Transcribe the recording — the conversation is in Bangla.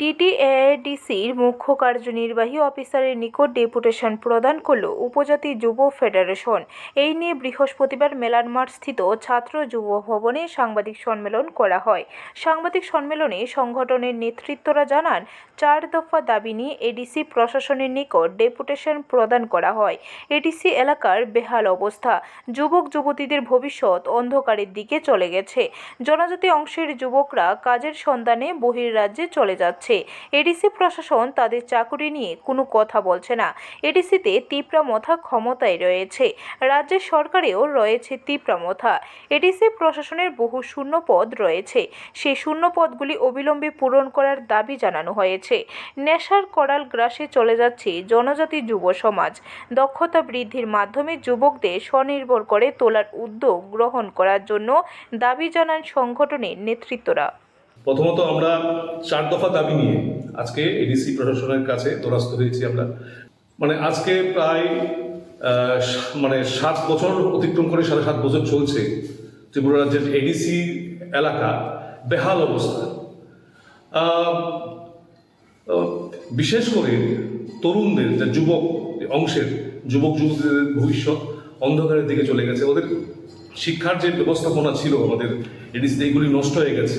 টিটিএডিসির মুখ্য কার্যনির্বাহী অফিসারের নিকট ডেপুটেশন প্রদান করল উপজাতি যুব ফেডারেশন। এই নিয়ে বৃহস্পতিবার মেলানমার স্থিত ছাত্র যুব ভবনে সাংবাদিক সম্মেলন করা হয়। সাংবাদিক সম্মেলনে সংগঠনের নেতৃত্বরা জানান, চার দফা দাবি নিয়ে এডিসি প্রশাসনের নিকট ডেপুটেশন প্রদান করা হয়। এডিসি এলাকার বেহাল অবস্থা। যুবক যুবতীদের ভবিষ্যৎ অন্ধকারের দিকে চলে গেছে। জনজাতি অংশের যুবকরা কাজের সন্ধানে বহির্রাজ্যে চলে যাচ্ছে। এডিসি প্রশাসন তাদের চাকুরি নিয়ে কোনো কথা বলছে না। এডিসিতে তিপ্রামথা ক্ষমতায় রয়েছে। রাজ্যের সরকারেও রয়েছে তিপ্রামথা এডিসি প্রশাসনের বহু শূন্য পদ রয়েছে। সেই শূন্য পদগুলি অবিলম্বে পূরণ করার দাবি জানানো হয়েছে। নেশার করাল গ্রাসে চলে যাচ্ছে জনজাতি যুব সমাজ। দক্ষতা বৃদ্ধির মাধ্যমে যুবকদের স্বনির্ভর করে তোলার উদ্যোগ গ্রহণ করার জন্য দাবি জানান সংগঠনের নেতৃত্বরা। প্রথমত আমরা চার দফা দাবি নিয়ে আজকে এডিসি প্রশাসনের কাছে দরাস্ত হয়েছি আমরা। মানে আজকে প্রায় মানে সাত বছর অতিক্রম করে সাড়ে সাত বছর চলছে ত্রিপুরা রাজ্যের এডিসি এলাকা বেহাল অবস্থা। বিশেষ করে তরুণদের, যে যুবক অংশের, যুবক যুবতীদের ভবিষ্যৎ অন্ধকারের দিকে চলে গেছে। ওদের শিক্ষার যে ব্যবস্থাপনা ছিল আমাদের এডিসিতে এইগুলি নষ্ট হয়ে গেছে।